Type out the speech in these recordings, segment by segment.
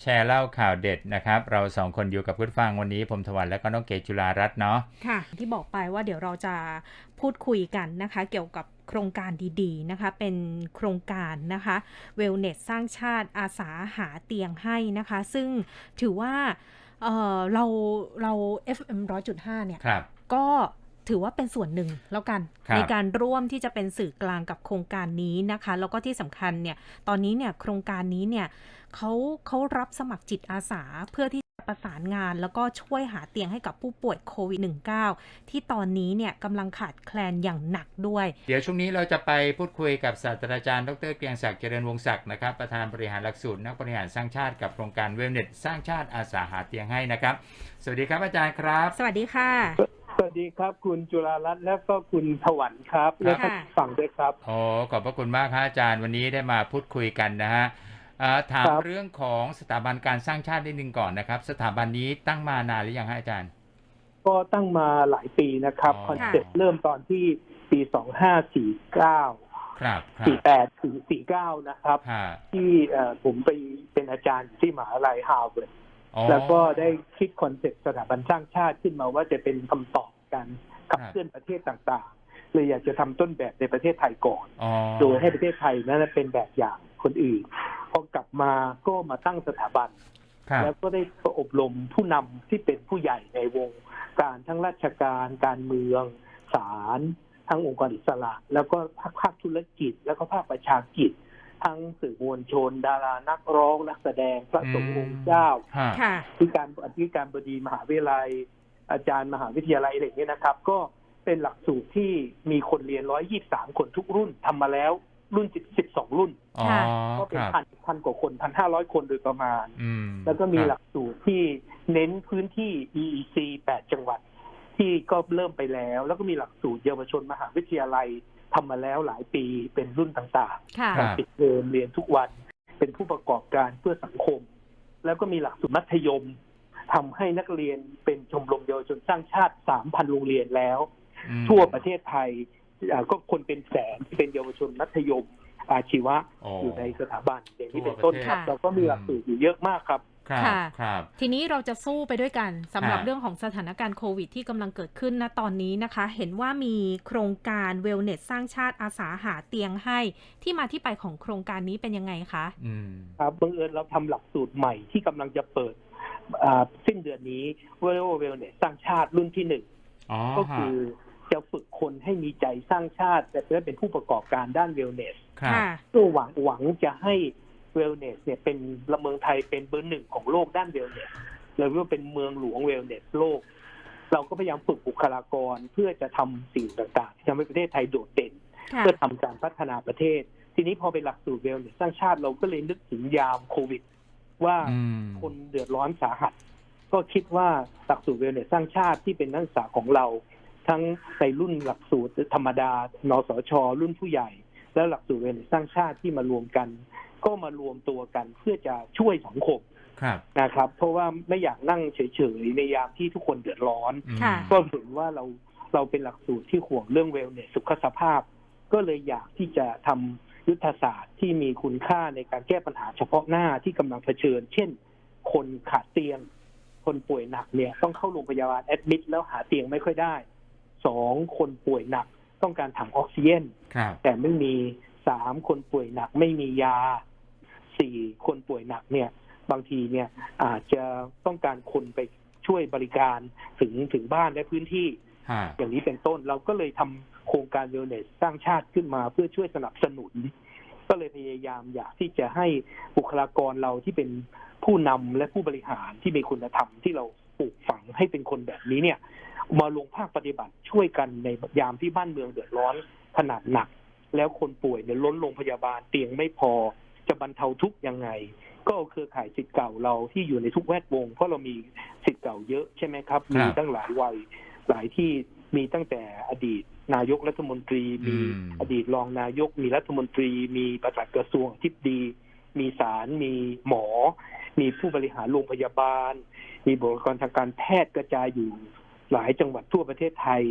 แชร์เล่าข่าวเด็ดนะครับ เราสองคนอยู่กับคุณฟังวันนี้ผมทวันและก็น้องเกศจุฬารัตน์เนาะค่ะ ที่บอกไปว่าเดี๋ยวเราจะพูดคุยกันนะคะ เกี่ยวกับโครงการดีๆนะคะ เป็นโครงการนะคะเวลเนสสร้างชาติอาสาหาเตียงให้นะคะ ซึ่งถือว่าเอ่อเราเรา FM 100.5 เนี่ยครับก็ ถือว่าเป็นส่วนหนึ่งแล้วกันครับในการร่วมที่จะเป็นสื่อกลางกับโครงการนี้นะคะ แล้วก็ที่สำคัญเนี่ยตอนนี้เนี่ยโครงการนี้เนี่ยเขาเขารับสมัครจิตอาสาเพื่อที่จะประสานงานแล้วก็ช่วยหาเตียงให้กับผู้ป่วยโควิด -19 ที่ตอนนี้เนี่ยกำลังขาดแคลนอย่างหนักด้วย เดี๋ยวช่วงนี้เราจะไปพูดคุยกับศาสตราจารย์ดรเกรียงศักดิ์เจริญวงศักดิ์นะครับประธานบริหารหลักสูตรนักบริหารสร้างชาติกับโครงการเวลเน็ตสร้างชาติอาสาหาเตียงให้นะครับ สวัสดีครับอาจารย์ครับ สวัสดีค่ะ สวัสดีครับคุณจุฬารัตน์และก็คุณถวันครับและท่านผู้ฟังด้วยครับโอ้ขอบพระคุณมากครับอาจารย์วันนี้ได้มาพูดคุยกันนะฮะอ่าถามครับเรื่องของสถาบันการสร้างชาตินิดนึงก่อนนะครับ สถาบันนี้ตั้งมานานหรือยังฮะอาจารย์ ก็ตั้งมาหลายปีนะครับอ๋อคอนเซ็ปต์เริ่มตอนที่ปี2549ครับครับ48ถึง49นะครับฮะที่เอ่อผมไปเป็นอาจารย์อยู่ที่มหาลัยฮาร์วาร์ดอ๋อ แล้วก็ได้คิดคอนเซ็ปต์สถาบันสร้างชาติขึ้นมาว่าจะเป็นคำตอบการขับครับเคลื่อนประเทศต่างๆเลยอยากจะทำต้นแบบในประเทศไทยก่อนอ๋อโดยให้ประเทศไทยนั้นเป็นแบบอย่างคนอื่นพอกลับมาก็มาตั้งสถาบันครับแล้วก็ได้อบรมผู้นำที่เป็นผู้ใหญ่ในวง การทั้งราชการการเมืองศาลทั้งองค์กรอิสระ แล้วก็ภาคภาคธุรกิจ แล้วก็ภาคประชากิจ ทั้งสื่อมวลชน ดารานักร้องนักแสดงพระสงฆ์องค์เจ้าฮะค่ะที่การอธิการบดีมหาวิทยาลัย อาจารย์มหาวิทยาลัยอะไรอย่างเงี้ยนะครับ ก็เป็นหลักสูตรที่มีคนเรียน123คนทุกรุ่นทำมาแล้วรุ่น12รุ่นอ๋อค่ะก็คเป็นรับพันพันกว่าคนพันห้าร้อยคนโดยประมาณอืมแล้วก็มีครับหลักสูตรที่เน้นพื้นที่ EEC 8จังหวัด ที่ก็เริ่มไปแล้ว แล้วก็มีหลักสูตรเยาวชนมหาวิทยาลัย ทำมาแล้วหลายปีเป็นรุ่นต่างค่ะครับๆปิดเทอมเรียนทุกวัน เป็นผู้ประกอบการเพื่อสังคม แล้วก็มีหลักสูตรมัธยมทำให้นักเรียนเป็นชมรมเยาวชนสร้างชาติ3,000โรงเรียนแล้วอืมทั่วประเทศไทยอ่าก็คนเป็นแสนที่เป็นเยาวชนมัธยมอาชีวะโอ้อยู่ในสถาบันอย่างนี้ทั่เป็วนต้นประเทศครับค่ะเราก็มีหลักสูตรอยู่เยอะมากครับ ครับค่ะครับทีนี้เราจะสู้ไปด้วยกันสำหรับฮะเรื่องของสถานการณ์โควิดที่กำลังเกิดขึ้นณตอนนี้นะคะ เห็นว่ามีโครงการเวลเนสสร้างชาติอาสาหาเตียงให้ที่มาที่ไปของโครงการนี้เป็นยังไงคะอืมครับบังเอิญเราทำหลักสูตรใหม่ที่กำลังจะเปิดอ่าสิ้นเดือนนี้เวลเวลเนี่ยสร้างชาติรุ่นที่หนึ่งอ๋อก็คือจะฝึกคนให้มีใจสร้างชาติแต่เพื่อเป็นผู้ประกอบการด้านเวลเนสครับค่ะเพื่อหวังหวังจะให้ เวลเนสเนี่ยเป็นละเมืองไทยเป็นเบอร์หนึ่งของโลกด้านเวลเนสเลยว่าเป็นเมืองหลวงเวลเนสโลก เราก็พยายามฝึกบุคลากรเพื่อจะทำสิ่งต่างๆที่ทำให้ประเทศไทยโดดเด่นค่ะเพื่อทำการพัฒนาประเทศ ทีนี้พอเป็นหลักสูตรเวลเนสสร้างชาติเราก็เลยนึกถึงยามโควิด ว่าอืมคนเดือดร้อนสาหัส ก็คิดว่าหลักสูตรเวลเนสสร้างชาติที่เป็นนักศึกษาของเรา ทั้งในรุ่นหลักสูตรธรรมดา นสช รุ่นผู้ใหญ่ และหลักสูตรเวลเนสสร้างชาติที่มารวมกัน ก็มารวมตัวกันเพื่อจะช่วยสังคมครับนะครับ เพราะว่าไม่อยากนั่งเฉยๆในยามที่ทุกคนเดือดร้อนอืมค่ะ ก็เห็นว่าเราเราเป็นหลักสูตรที่ห่วงเรื่องเวลเนสสุขภาพ ก็เลยอยากที่จะทำยุทธศาสตร์ที่มีคุณค่าในการแก้ปัญหาเฉพาะหน้าที่กำลังเผชิญ เช่น คนขาดเตียง คนป่วยหนักเนี่ยต้องเข้าโรงพยาบาลแอดมิดแล้วหาเตียงไม่ค่อยได้สองคนป่วยหนักต้องการถังออกซิเจนครับ แต่ไม่มีสามคนป่วยหนักไม่มียา สี่คนป่วยหนักเนี่ยบางทีเนี่ยอาจจะต้องการคนไปช่วยบริการถึงถึงบ้านและพื้นที่ฮะอย่างนี้เป็นต้นเราก็เลยทำโครงการเวลเนสสร้างชาติขึ้นมาเพื่อช่วยสนับสนุน ก็เลยพยายามอยากที่จะให้บุคลากรเราที่เป็นผู้นำและผู้บริหารที่มีคุณธรรมที่เราปลูกฝังให้เป็นคนแบบนี้เนี่ย มาลงภาคปฏิบัติช่วยกันในยามที่บ้านเมืองเดือดร้อนขนาดหนัก แล้วคนป่วยเนี่ยล้นโรงพยาบาลเตียงไม่พอ จะบรรเทาทุกข์ยังไง ก็เอาเครือข่ายสิทธิ์เก่าเราที่อยู่ในทุกแวดวง เพราะเรามีสิทธิ์เก่าเยอะใช่ไหมครับ มีตั้งหลายวัยหลายที่มีตั้งแต่อดีตนายกรัฐมนตรี มีอืมอดีตรองนายก มีรัฐมนตรี มีประหลัดกระทรวงทิบดี มีศาลมีหมอ มีผู้บริหารโรงพยาบาล มีบุคลากรทางการแพทย์กระจายอยู่หลายจังหวัดทั่วประเทศไทย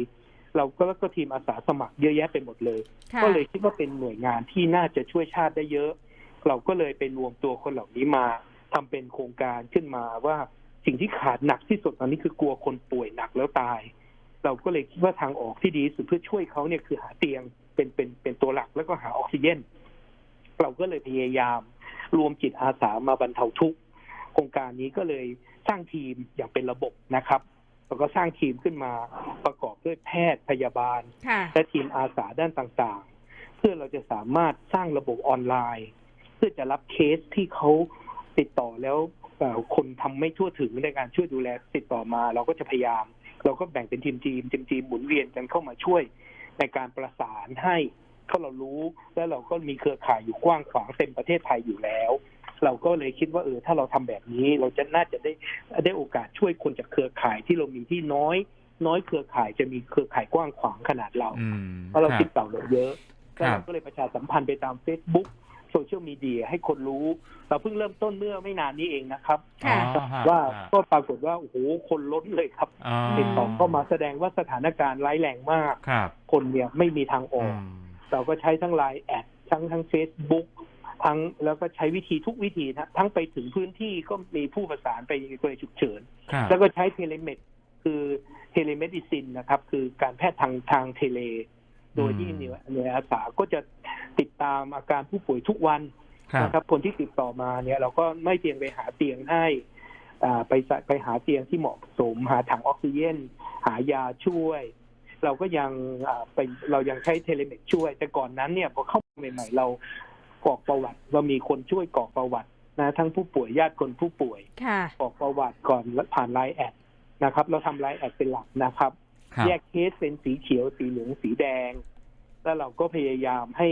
เราก็แล้วก็ทีมอาสาสมัครเยอะแยะไปหมดเลยค่ะก็เลยคิดว่าเป็นหน่วยงานที่น่าจะช่วยชาติได้เยอะ เราก็เลยไปรวมตัวคนเหล่านี้มาทำเป็นโครงการขึ้นมาว่าสิ่งที่ขาดหนักที่สุดตอนนี้คือกลัวคนป่วยหนักแล้วตาย เราก็เลยคิดว่าทางออกที่ดีที่สุดเพื่อช่วยเขาเนี่ยคือหาเตียงเป็นเป็นเป็นตัวหลักแล้วก็หาออกซิเจนเราก็เลยพยายาม รวมจิตอาสามาบรรเทาทุกข์โครงการนี้ก็เลยสร้างทีมอย่างเป็นระบบนะครับแล้วก็สร้างทีมขึ้นมาประกอบด้วยแพทย์พยาบาลค่ะและทีมอาสาด้านต่างๆ เพื่อเราจะสามารถสร้างระบบออนไลน์เพื่อจะรับเคสที่เขาติดต่อแล้วเอ่อคนทำไม่ทั่วถึงในการช่วยดูแลติดต่อมา เราก็จะพยายาม เราก็แบ่งเป็นทีมทีมทีมทีมหมุนเวียนกันเข้ามาช่วยในการประสานให้เขาเรารู้แล้วเราก็มีเครือข่ายอยู่กว้างขวางเต็มประเทศไทยอยู่แล้ว เราก็เลยคิดว่าเออถ้าเราทำแบบนี้ เราจะน่าจะได้ได้โอกาสช่วยคนจากเครือข่ายที่เรามีที่น้อย น้อยเครือข่ายจะมีเครือข่ายกว้างขวางขนาดเราอืมเพราะเราคติบดต่อเราเยอะครัแล้วบเราก็เลยประชาสัมพันธ์ไปตาม Facebook โซเชียลมีเดียให้คนรู้ เราเพิ่งเริ่มต้นเมื่อไม่นานนี้เองนะครับ ค่ะอ๋อฮะว่าฮะก็ปรากฏว่าโอ้โหคนล้นเลยครับอ๋อติดต่อเข้ามาแสดงว่าสถานการณ์ร้ายแรงมาก ครับคนเนี่ยไม่มีทางออือกม เราก็ใช้ทั้งไลน์แอดทั้งทั้งเฟซบุ๊กทั้งแล้วก็ใช้วิธีทุกวิธีนะทั้งไปถึงพื้นที่ก็มีผู้ประสานไปกรณีฉุกเฉิน ครับแล้วก็ใช้เทเลเมดคือเทเลเมดิซินนะครับ คือการแพทย์ทางทางเทเล โดยที่หน่วยหน่วยอาสาก็จะติดตามอาการผู้ป่วยทุกวันครับนะครับ คนที่ติดต่อมาเนี่ย เราก็ไม่เพียงไปหาเตียงให้อ่าไปใส่ไปหาเตียงที่เหมาะสม หาถังออกซิเจนหายาช่วย เราก็ยังอ่าไปเรายังใช้เทเลเมดช่วย แต่ก่อนนั้นเนี่ยพอเข้ามาใหม่ ๆ เรากรอกประวัติ เรามีคนช่วยกรอกประวัตินะทั้งผู้ป่วยญาติคนผู้ป่วยค่ะกรอกประวัติก่อนแล้วผ่านไลน์แอดนะครับ เราทำไลน์แอดเป็นหลักนะครับครับ แยกเคสเป็นสีเขียวสีเหลืองสีแดง แล้วเราก็พยายามให้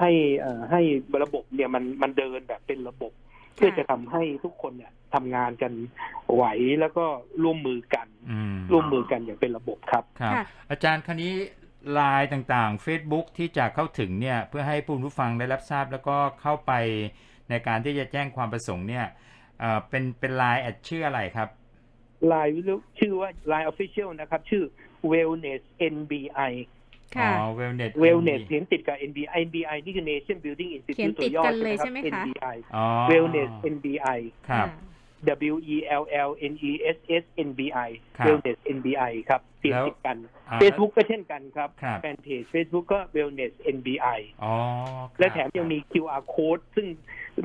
ให้เอ่อให้ระบบเนี่ยมันมันเดินแบบเป็นระบบ เพื่อจะทำให้ทุกคนเนี่ยทำงานกันไหวแล้วก็ร่วมมือกันอืมร่วมมือกันอย่างเป็นระบบครับครับค่ะอาจารย์คันนี้ไลน์ต่างๆ Facebook ที่จะเข้าถึงเนี่ยเพื่อให้ผู้รู้ฟังได้รับทราบแล้วก็เข้าไปในการที่จะแจ้งความประสงค์เนี่ยเอ่อเป็นเป็นไลน์แอดชื่ออะไรครับไลน์ชื่อว่า Line Official นะครับ ชื่อ Wellness NBI ค่ะอ๋อ Wellness Wellness เขียนติดกับ NBI NBI นี่คือ Nation Building เขียน Institute ติตัวดย่อกันเลยใช่ใช่ไหไหมมครับคะ NBI อ๋อ Wellness NBI ครับ W E L L N E S S N B I ครับ Wellness NBI ครับเตียงแล้วติดกันอ่า Facebook ก็เช่นกันครับครับแฟนเพจ Facebook ก็ Wellness NBI อ๋อและแถมยังมี QR code ซึ่ง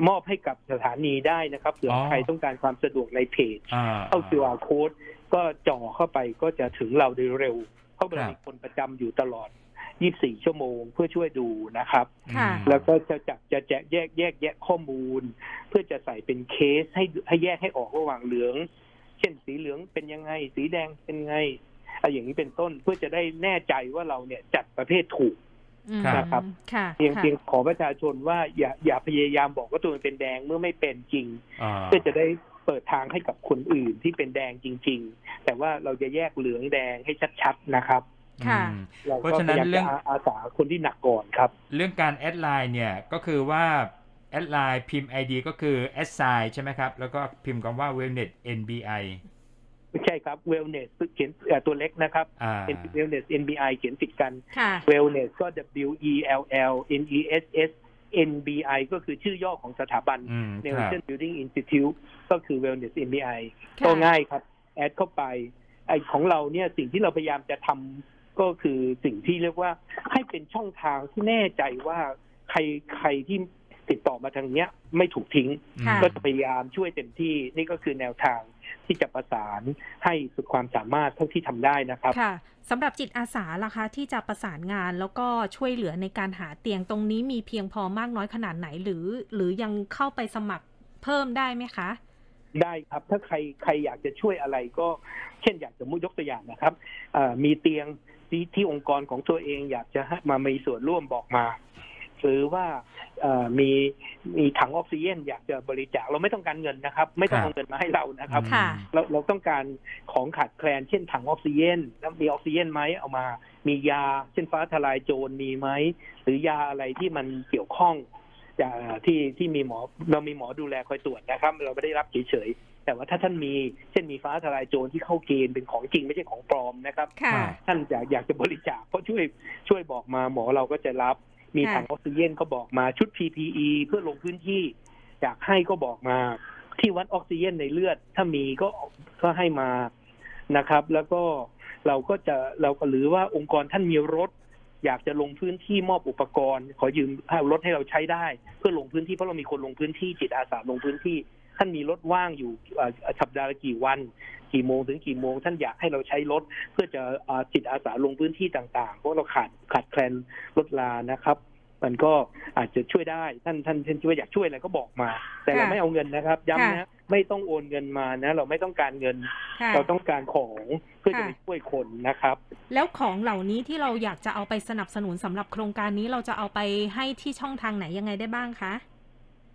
มอบให้กับสถานีได้นะครับเผื่อออใครต้องการความสะดวกในเพจอ่าเข้า QR code ก็จ่อเข้าไปก็จะถึงเราโดยเร็ว เพราะเราครับมีคนประจำอยู่ตลอด 24 ชั่วโมงเพื่อช่วยดูนะครับ ค่ะอืมแล้วก็จะจับจะแจกแยกแยกแยะข้อมูล เพื่อจะใส่เป็นเคสให้ให้แยกให้ออกระหว่างเหลือง เช่นสีเหลืองเป็นยังไง สีแดงเป็นไงอะไรอย่างนี้เป็นต้นเพื่อจะได้แน่ใจว่าเราเนี่ยจัดประเภทถูกอืมครับค่ะเพียงค่ะเพียงขอประชาชนว่าอย่าอย่าพยายามบอกว่าตัวเองเป็นแดงเมื่อไม่เป็นจริงอ่าเพื่อจะได้เปิดทางให้กับคนอื่นที่เป็นแดงจริง ๆ แต่ว่าเราจะแยกเหลืองแดงให้ชัดๆนะครับค่ะอืม เราเพราะก็ฉะพนั้นยายามเรื่จะองอาอาสาคนที่หนักก่อนครับ เรื่องการแอดไลน์เนี่ยก็คือว่าแอดไลน์พิมพ์ ID ก็คือแอดไซน์ใช่ไหมครับ แล้วก็พิมพ์คำว่า wellness NBI ไม่ใช่ครับ wellness เขียนเอ่อตัวเล็กนะครับอ่า wellness NBI เขียนติดกันค่ะ wellness ก็ W E L L N E S S N B I ก็คือชื่อย่อของสถาบันอืมครับ Nation Building Institute ก็คือ wellness NBI ค่ะก็ง่ายครับ แอดเข้าไปไอของเราเนี่ยสิ่งที่เราพยายามจะทำ ก็คือสิ่งที่เรียกว่าให้เป็นช่องทางที่แน่ใจว่าใครใครที่ติดต่อมาทางเนี้ย ไม่ถูกทิ้ง ค่ะ ก็จะพยายามช่วยเต็มที่นี่ก็คือแนวทางที่จะประสานให้สุดความสามารถเท่าที่ทำได้นะครับ ค่ะสำหรับจิตอาสาล่ะคะ ที่จะประสานงานแล้วก็ช่วยเหลือในการหาเตียงตรงนี้มีเพียงพอมากน้อยขนาดไหนหรือ หรือยังเข้าไปสมัครเพิ่มได้ไหมคะ ได้ครับ ถ้าใครใครอยากจะช่วยอะไรก็ เช่นอยากจะมุยกตัวอย่างนะครับเอ่อมีเตียง ที่ที่องค์กรของตัวเองอยากจะให้มามีส่วนร่วมบอกมา หรือว่าเอ่อมีมีถังออกซิเจนอยากจะบริจาคเราไม่ต้องการเงินนะครับ ไม่ต้องครับเอาเงินมาให้เรานะครับค่ะเราเราต้องการของขาดแคลน เช่นถังออกซิเจนแล้วมีออกซิเจนไหมเอามา มียา เช่นฟ้าทลายโจรมีไหมหรือยาอะไรที่มันเกี่ยวข้องจะที่ที่มีหมอเรามีหมอดูแลคอยตรวจนะครับ เราไม่ได้รับเฉยๆ แต่ว่าถ้าท่านมีเช่นมีฟ้าทลายโจรที่เข้าเกณฑ์เป็นของจริงไม่ใช่ของปลอมนะครับค่ะท่านอยากอยากจะบริจาคก็ช่วยช่วยบอกมาหมอเราก็จะรับ มีค่ะถังออกซิเจนก็บอกมาชุด PPE เพื่อลงพื้นที่ อยากให้ก็บอกมาเทที่วัดออกซิเจนในเลือด ถ้ามีก็ก็ให้มานะครับ แล้วก็เราก็จะเราก็หรือว่าองค์กรท่านมีรถ อยากจะลงพื้นที่มอบอุปกรณ์ ขอยืมเอารถให้เราใช้ได้ เพื่อลงพื้นที่เพราะเรามีคนลงพื้นที่จิตอาสาลงพื้นที่ ท่านมีรถว่างอยู่เอ่อสัปดาห์ละกี่วัน กี่โมงถึงกี่โมง ท่านอยากให้เราใช้รถเพื่อจะเอ่อจิตอาสาลงพื้นที่ต่างๆ เพราะเราขาดขาดแคลนรถลานะครับ มันก็อาจจะช่วยได้ท่านท่านท่านช่วยอยากช่วยอะไรก็บอกมา แต่เราค่ะไม่เอาเงินนะครับ ย้ำค่ะนะไม่ต้องโอนเงินมานะ เราไม่ต้องการเงินค่ะเราต้องการของเพื่อจะค่ะไปช่วยคนนะครับ แล้วของเหล่านี้ที่เราอยากจะเอาไปสนับสนุนสำหรับโครงการนี้เราจะเอาไปให้ที่ช่องทางไหนยังไงได้บ้างคะ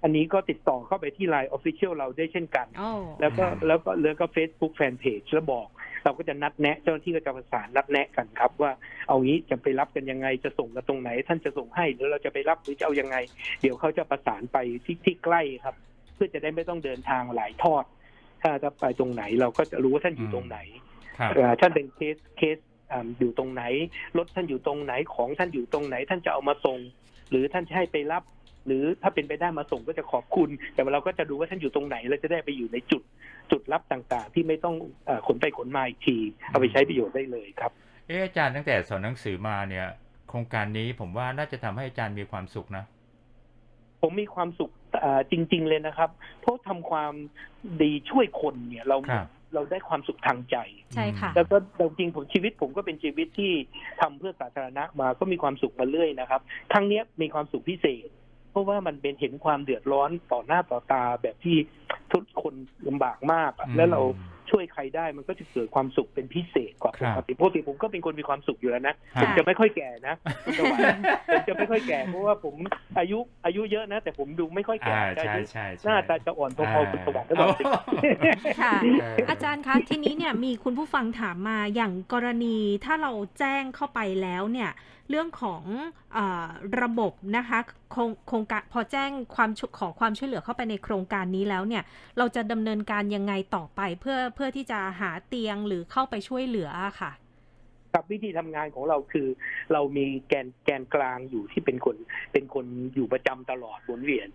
อันนี้ก็ติดต่อเข้าไปที่ Line Official เราได้เช่นกันโอ้แล้วก็อืมแล้วก็แล้วก็ Facebook Fanpage แล้วบอก เราก็จะนัดแนะ เจ้าหน้าที่ก็จะประสานนัดแนะกันครับ ว่าเอางี้จะไปรับกันยังไงจะส่งกันตรงไหน ท่านจะส่งให้หรือเราจะไปรับหรือจะเอายังไง เดี๋ยวเขาจะประสานไปที่ที่ใกล้ครับ เพื่อจะได้ไม่ต้องเดินทางหลายทอด ถ้าจะไปตรงไหนเราก็จะรู้ว่าท่านอยู่ตรงไหนครับเอ่อท่านเป็นเคสเคสอ่าอยู่ตรงไหนรถท่านอยู่ตรงไหนของท่านอยู่ตรงไหน ท่านจะเอามาส่ง หรือท่านจะให้ไปรับ หรือถ้าเป็นไปได้มาส่งก็จะขอบคุณ แต่ว่าเราก็จะดูว่าท่านอยู่ตรงไหนเราจะได้ไปอยู่ในจุดจุดรับต่างๆ ที่ไม่ต้องเออขนไปขนมาอีกที เอาไปใช้ประโยชน์ได้เลยครับเอออาจารย์ตั้งแต่สอนหนังสือมาเนี่ย โครงการนี้ผมว่าน่าจะทำให้อาจารย์มีความสุขนะ ผมมีความสุขเอ่อจริง ๆ เลยนะครับ เพราะทำความดีช่วยคนเนี่ยเราครับเราได้ความสุขทางใจ ใช่ค่ะ แล้วก็จริงๆผมชีวิตผมก็เป็นชีวิตที่ทำเพื่อสาธารณะมาก็มีความสุขมาเรื่อยนะครับ ครั้งเนี้ยมีความสุขพิเศษ เพราะว่ามันเป็นเห็นความเดือดร้อนต่อหน้าต่อตาแบบที่ทุกคนลำบากมากอะอืมแล้วเราช่วยใครได้มันก็จะเกิดความสุขเป็นพิเศษกว่าคปรับกติปกติผมก็เป็นคนมีความสุขอยู่แล้วนะค่ะ ผมจะไม่ค่อยแก่นะคุณสวัสดิ์ผมจะไม่ค่อยแก่เพราะว่าผมอายุอายุเยอะนะ แต่ผมดูไม่ค่อยแก่อ่าจะใช่อายุใช่ใช่หน้าตาจะอ่อนพอๆคุณสวัสดิ์ก็บอกสิ ค่ะเออ อาจารย์คะทีนี้เนี่ยมีคุณผู้ฟังถามมาอย่างกรณีถ้าเราแจ้งเข้าไปแล้วเนี่ย เรื่องของเออระบบนะคะโครงโครงการพอแจ้งความช่วยขอความช่วยเหลือเข้าไปในโครงการนี้แล้วเนี่ยเราจะดำเนินการยังไงต่อไปเพื่อเพื่อที่จะหาเตียงหรือเข้าไปช่วยเหลืออะค่ะครับวิธีทำงานของเราคือ เรามีแกนแกนกลางอยู่ที่เป็นคนเป็นคนอยู่ประจำตลอดหมุนเวียน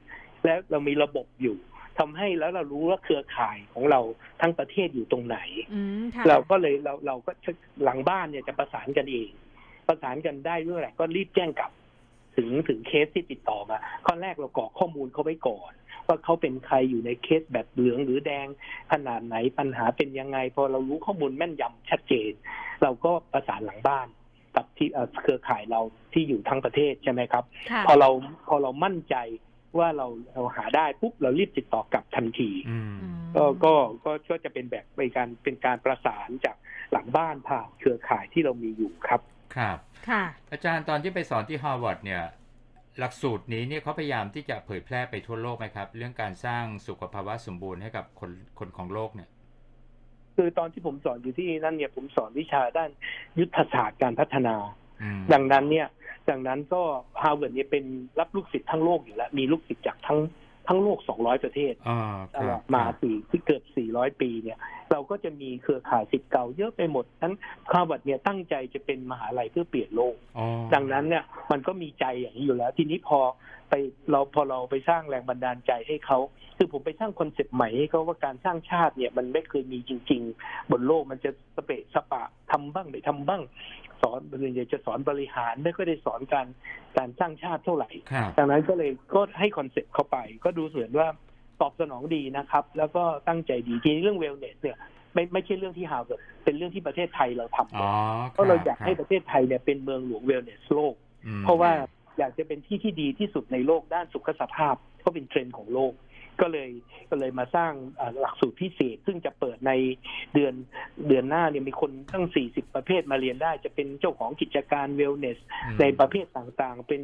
และเรามีระบบอยู่ทำให้แล้วเรารู้ว่าเครือข่ายของเราทั้งประเทศอยู่ตรงไหนอืมค่ะเราก็เลยเราเราก็หลังบ้านเนี่ยจะประสานกันเอง ประสานกันได้เมื่อไหร่ก็รีบแจ้งกลับ ถึงถึงเคสที่ติดต่อมาข้อแรกเรากรอกข้อมูลเขาไว้ก่อน ว่าเขาเป็นใครอยู่ในเคสแบบเหลืองหรือแดงขนาดไหนปัญหาเป็นยังไง พอเรารู้ข้อมูลแม่นยำชัดเจน เราก็ประสานหลังบ้านกับที่เอ่อเครือข่ายเราที่อยู่ทั้งประเทศใช่ไหมครับค่ะพอเราพอเรามั่นใจว่าเราเราหาได้ปุ๊บเรารีบติดต่อกลับทันทีอืมอืมก็ก็ก็ก็จะเป็นแบบเป็นการเป็นการประสานจากหลังบ้านผ่านเครือข่ายที่เรามีอยู่ครับ ครับค่ะ อาจารย์ตอนที่ไปสอนที่ฮาร์วาร์ดเนี่ยหลักสูตรนี้เนี่ยเขาพยายามที่จะเผยแพร่ไปทั่วโลกไหมครับ เรื่องการสร้างสุขภาวะสมบูรณ์ให้กับคนคนของโลกเนี่ย คือตอนที่ผมสอนอยู่ที่นั่นเนี่ยผมสอนวิชาด้านยุทธศาสตร์การพัฒนาอืมดังนั้นเนี่ยดังนั้นก็ฮาร์วาร์ดเนี่ยเป็นรับลูกศิษย์ทั้งโลกอยู่แล้ว มีลูกศิษย์จากทั้งทั้งโลก 200 ประเทศอ่าตคลรัอบดมาครับสี่ที่เกื อบ400ปีเนี่ย เราก็จะมีเครือข่ายศิษย์เก่าเยอะไปหมดนั้นฮาร์วาร์ดเนี่ยตั้งใจจะเป็นมหาลัยเพื่อเปลี่ยนโลกอ๋อดังนั้นเนี่ยมันก็มีใจอย่างนี้อยู่แล้ว ทีนี้พอไปเราพอเราไปสร้างแรงบันดาลใจให้เขาคือผมไปสร้างคอนเซปต์ใหม่ให้เขาว่าการสร้างชาติเนี่ยมันไม่เคยมีจริง ๆ บนโลกมันจะสเปะสปะทำบ้างไม่ทำบ้าง สอนเรียนจะสอนบริหารไม่ค่อยได้สอนการการสร้างชาติเท่าไหร่ครับดังนั้นก็เลยก็ให้คอนเซปต์เข้าไป ก็ดูเหมือนว่า ตอบสนองดีนะครับ แล้วก็ตั้งใจดีทีนี้เรื่องเวลเนสเนี่ยไม่ไม่ใช่เรื่องที่ฮาร์วาร์ดเป็นเรื่องที่ประเทศไทยเราทำอ๋อเพราะเราอยากคบให้ประเทศไทยเนี่ยเป็นเมืองหลวงเวลเนสโลกอืมเพราะว่าอยากจะเป็นที่ที่ดีที่สุดในโลกด้านสุขภาพก็เป็นเทรนด์ของโลก ก็เลยก็เลยมาสร้างอ่าหลักสูตรพิเศษ ซึ่งจะเปิดในเดือนเดือนหน้าเนี่ยมีคนตั้ง 40 ประเภทมาเรียนได้ จะเป็นเจ้าของกิจการเวลเนสอืมในประเภทต่างๆ เป็น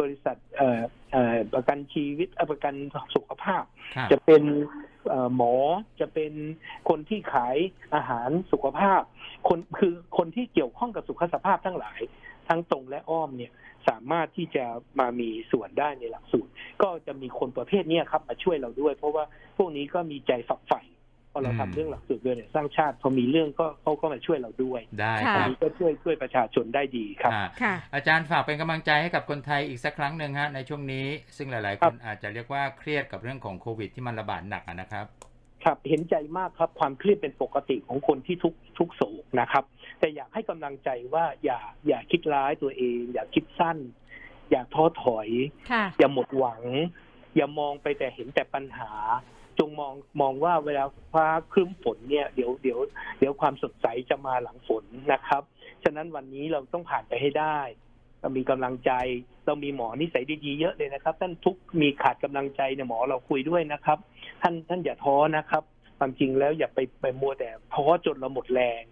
บริษัทเอ่อเอ่อประกันชีวิตเอ่อประกันสุขภาพครับจะเป็นเอ่อ หมอจะเป็นคนที่ขายอาหารสุขภาพ คนคือคนที่เกี่ยวข้องกับสุขภาพทั้งหลาย ทั้งตรงและอ้อมเนี่ยสามารถที่จะมามีส่วนได้ในหลักสูตร ก็จะมีคนประเภทนี้ครับมาช่วยเราด้วย เพราะว่าพวกนี้ก็มีใจฝักใฝ่ พอเราอืมทำเรื่องหลักสูตรเรียนเนี่ยสร้างชาติพอมีเรื่องก็เขาก็มาช่วยเราด้วยได้ค่ะคอันรับนี้ก็ช่วยช่วยประชาชนได้ดีครับอ่าค่ะอาจารย์ฝากเป็นกำลังใจให้กับคนไทยอีกสักครั้งหนึ่งฮะในช่วงนี้ ซึ่งหลาย ๆครัคนบอาจจะเรียกว่าเครียดกับเรื่องของโควิด ที่มันระบาดหนักอะนะครับครับเห็นใจมากครับความเครียดเป็นปกติของคนที่ทุกข์ทุกข์โศกนะครับ แต่อยากให้กำลังใจว่าอย่าอย่าคิดร้ายตัวเอง อย่าคิดสั้น อย่าท้อถอยค่ะอย่าหมดหวัง อย่ามองไปแต่เห็นแต่ปัญหา จงมองมองว่าเวลาฟ้าครึ้มฝนเนี่ยเดี๋ยวเดี๋ยวเดี๋ยวความสดใสจะมาหลังฝนนะครับ ฉะนั้นวันนี้เราต้องผ่านไปให้ได้เรามีกำลังใจ เรามีหมอนิสัยดีๆเยอะเลยนะครับ ท่านทุกมีขาดกำลังใจเนี่ยหมอเราคุยด้วยนะครับ ท่านท่านอย่าท้อนะครับ ความจริงแล้วอย่าไปไปมัวแต่ท้อจนเราหมดแรง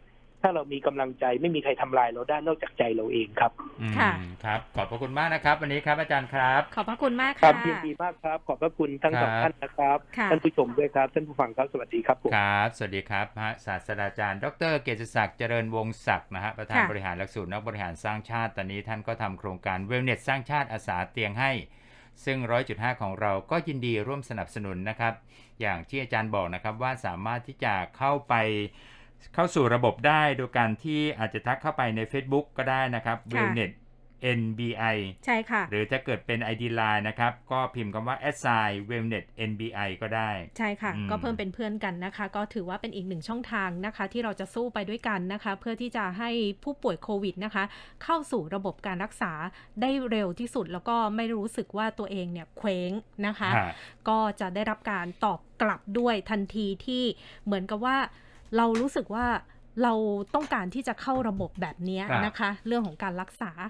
ถ้าเรามีกำลังใจไม่มีใครทำลายเราได้นอกจากใจเราเองครับอืมค่ะครับ ขอบพระคุณมากนะครับ วันนี้ครับอาจารย์ครับ ขอบพระคุณมากครัค่ะบยินดีมากครับ ขอบพระคุณทั้งสองครับท่านนะครับค่ะท่านผู้ชมด้วยครับท่านผู้ฟังครับสวัสดีครับผมครับ สวัสดีครับฮะศาสตราจารย์ ดร เกษศักดิ์เจริญวงศักดิ์นะฮะประธานค่ะบริหารหลักสูตรนักบริหารสร้างชาติตอนนี้ท่านก็ทำโครงการเวลเน็ตสร้างชาติอาสาเตียงให้ซึ่ง 100.5 ของเราก็ยินดีร่วมสนับสนุนนะครับ อย่างที่อาจารย์บอกนะครับว่าสามารถที่จะเข้าไป เข้าสู่ระบบได้โดยการที่อาจจะทักเข้าไปใน Facebook ก็ได้นะครับค่ะ wellnet NBI ใช่ค่ะ หรือถ้าเกิดเป็น ID Line นะครับ ก็พิมพ์คำว่า assign wellnet NBI ก็ได้ ใช่ค่ะอืมก็เพิ่มเป็นเพื่อนกันนะคะ ก็ถือว่าเป็นอีกหนึ่งช่องทางนะคะ ที่เราจะสู้ไปด้วยกันนะคะ เพื่อที่จะให้ผู้ป่วยโควิดนะคะ เข้าสู่ระบบการรักษาได้เร็วที่สุด แล้วก็ไม่รู้สึกว่าตัวเองเนี่ยเคว้งนะคะฮะก็จะได้รับการตอบกลับด้วยทันทีที่เหมือนกับว่า เรารู้สึกว่าเราต้องการที่จะเข้าระบบแบบเนี้ยครับนะคะ เรื่องของการรักษา